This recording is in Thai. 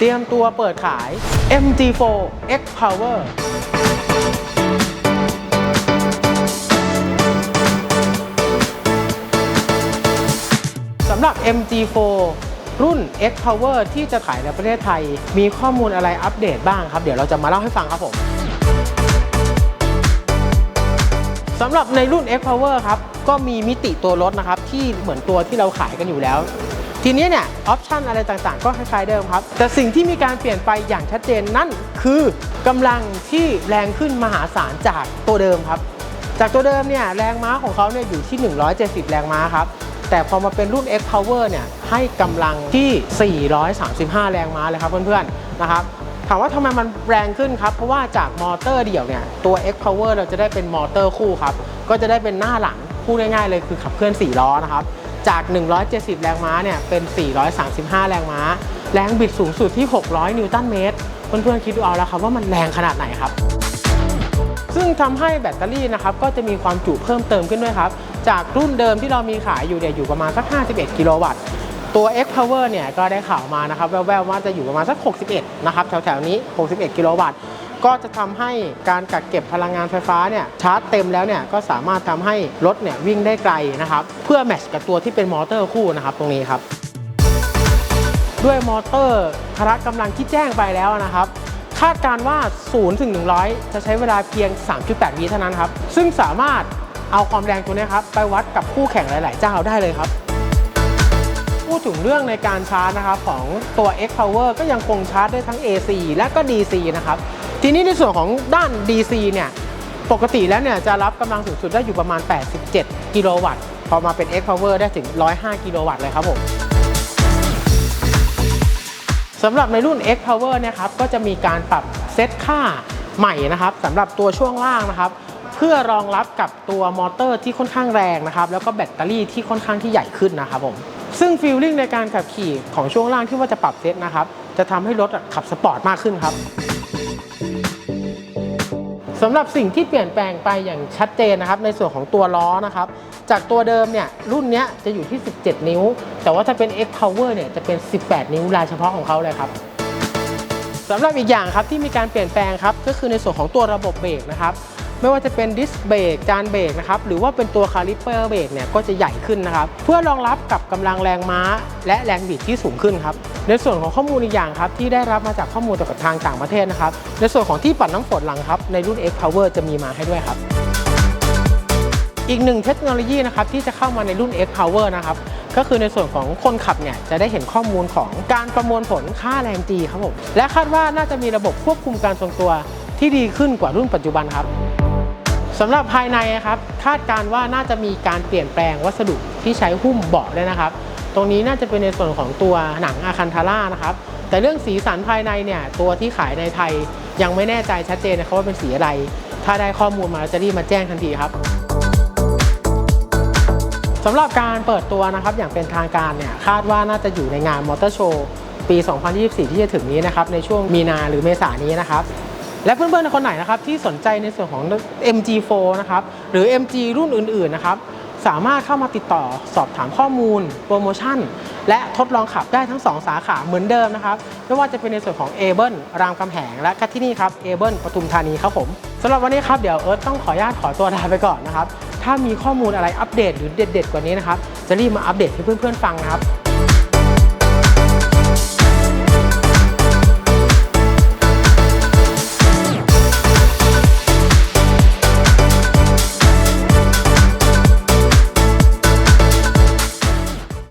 เตรียมตัวเปิดขาย MG4 X Power สำหรับ MG4 รุ่น X Power ที่จะขายในประเทศไทย มีข้อมูลอะไรอัปเดตบ้างครับ เดี๋ยวเราจะมาเล่าให้ฟังครับผมสำหรับในรุ่น X Power ครับ ก็มีมิติตัวรถนะครับ ที่เหมือนตัวที่เราขายกันอยู่แล้ว ทีนี้เนี่ยออปชันอะไรต่างๆ ก็คล้ายๆเดิมครับ แต่สิ่งที่มีการเปลี่ยนไปอย่างชัดเจนนั่นคือกำลังที่แรงขึ้นมหาศาลจากตัวเดิมครับ จากตัวเดิมเนี่ยแรงม้าของเขาเนี่ยอยู่ที่ 170 แรงม้าครับแต่พอมาเป็นรุ่น X Power เนี่ยให้กำลังที่ 435 แรงม้าเลยครับเพื่อนๆนะครับถามว่าทำไมมันแรงขึ้นครับ เพราะว่าจากมอเตอร์เดี่ยวเนี่ยตัว X Power เราจะได้เป็นมอเตอร์คู่ครับ ก็จะได้เป็นหน้าหลังพูดง่ายๆเลยคือขับเคลื่อน 4 ล้อนะครับ จาก 170 แรงม้าเนี่ยเป็น 435 แรงม้า แรงบิดสูงสุดที่ 600 นิวตันเมตร เพื่อนๆคิดดูเอาแล้วครับว่ามันแรงขนาดไหนครับ ซึ่งทำให้แบตเตอรี่นะครับก็จะมีความจุเพิ่มเติมขึ้นด้วยครับ จากรุ่นเดิมที่เรามีขายอยู่เนี่ยอยู่ประมาณสัก 51 กิโลวัตต์ ตัว X Power เนี่ยก็ได้ข่าวมานะครับแว่วๆว่าจะอยู่ประมาณสัก 61 นะครับแถวๆนี้ 61 กิโลวัตต์ ก็จะทำให้การกักเก็บพลังงานไฟฟ้าเนี่ยชาร์จเต็มแล้วเนี่ยก็สามารถทำให้รถเนี่ยวิ่งได้ไกลนะครับเพื่อแมทช์กับตัวที่เป็นมอเตอร์คู่นะครับตรงนี้ครับ ด้วยมอเตอร์พละกำลังที่แจ้งไปแล้วนะครับคาดการว่า 0 ถึง 100 จะใช้เวลาเพียง 3.8 วิเท่านั้นครับ ซึ่งสามารถเอาความแรงตัวนี้ครับ ไปวัดกับคู่แข่งหลาย ๆ เจ้าได้เลยครับ พูดถึงเรื่องในการชาร์จนะครับของตัว X Power ก็ยังคงชาร์จได้ทั้ง AC และก็ DC นะครับ ทีนี้ในส่วนของด้าน DC เนี่ยปกติแล้วเนี่ยจะรับกำลังสูงสุดได้อยู่ประมาณ 87 กิโลวัตต์ พอมาเป็น X Power ได้ถึง 105 กิโลวัตต์เลยครับผมสำหรับในรุ่น X Power นะครับก็จะมีการปรับเซตค่าใหม่นะครับสำหรับตัวช่วงล่างนะครับ เพื่อรองรับกับตัวมอเตอร์ที่ค่อนข้างแรงนะครับแล้วก็แบตเตอรี่ที่ค่อนข้างที่ใหญ่ขึ้นนะครับผมซึ่งฟีลลิ่งในการขับขี่ของช่วงล่างที่ว่าจะปรับเซตนะครับจะทำให้รถขับสปอร์ตมากขึ้นครับ สำหรับสิ่งที่เปลี่ยนแปลงไปอย่างชัดเจนนะครับ ในส่วนของตัวล้อนะครับ จากตัวเดิมเนี่ยรุ่นนี้จะอยู่ที่ 17 นิ้ว แต่ว่าถ้าเป็น X Power เนี่ยจะเป็น 18 นิ้วลายเฉพาะของเขาเลยครับสำหรับอีกอย่างครับที่มีการเปลี่ยนแปลงครับก็คือในส่วนของตัวระบบเบรกนะครับ ไม่ว่าจะเป็นดิสเบรกจานเบรกนะครับหรือว่าเป็นตัวคาลิเปอร์เบรกเนี่ยก็จะใหญ่ขึ้นนะครับเพื่อรองรับกับกำลังแรงม้า และแรงบิดที่สูงขึ้นครับในส่วนของข้อมูลอีกอย่างครับที่ได้รับมาจากข้อมูลจากทางต่างประเทศนะครับในส่วนของที่ปัดน้ำฝนหลังครับในรุ่น X Power จะมีมาให้ด้วยครับ อีกหนึ่งเทคโนโลยีนะครับที่จะเข้ามาในรุ่น X Power นะครับก็คือในส่วนของคนขับเนี่ยจะได้เห็นข้อมูลของการประมวลผลค่าแรง G ครับผมและคาดว่าน่าจะมีระบบควบคุมการทรงตัวที่ดีขึ้นกว่ารุ่นปัจจุบันครับ สำหรับภายในนะครับคาดการว่าน่าจะมีการเปลี่ยนแปลงวัสดุที่ใช้หุ้มเบาะด้วยนะครับ ตรงนี้น่าจะเป็นในส่วนของตัวหนังอาคันทาร่านะครับแต่เรื่องสีสันภายในเนี่ยตัวที่ขายในไทยยังไม่แน่ใจชัดเจนนะครับว่าเป็นสีอะไร ถ้าได้ข้อมูลมาจะรีบมาแจ้งทันทีครับสำหรับการเปิดตัวนะครับอย่างเป็นทางการเนี่ยคาดว่าน่าจะอยู่ในงานมอเตอร์โชว์ปี 2024 ที่จะถึงนี้นะครับในช่วงมีนาหรือเมษายนี้นะครับ และเพื่อนๆคนไหนนะครับที่สนใจในส่วนของ MG4 นะครับหรือ MG รุ่นอื่นๆนะครับสามารถเข้ามาติดต่อสอบถามข้อมูล โปรโมชั่น และทดลองขับได้ทั้ง 2 สาขาเหมือนเดิมนะครับไม่ว่าจะเป็นในส่วนของ a เบิลรามคำแหง และก็ที่นี่ครับ a เบิลปทุมธานีครับผมสำหรับวันนี้ครับเดี๋ยวเอิร์ธต้องขออนุญาตขอตัวลาไปก่อนนะครับถ้ามีข้อมูลอะไรอัปเดตหรือเด็ด ๆ กว่านี้นะครับจะรีบมาอัปเดตให้เพื่อนๆฟังนะครับ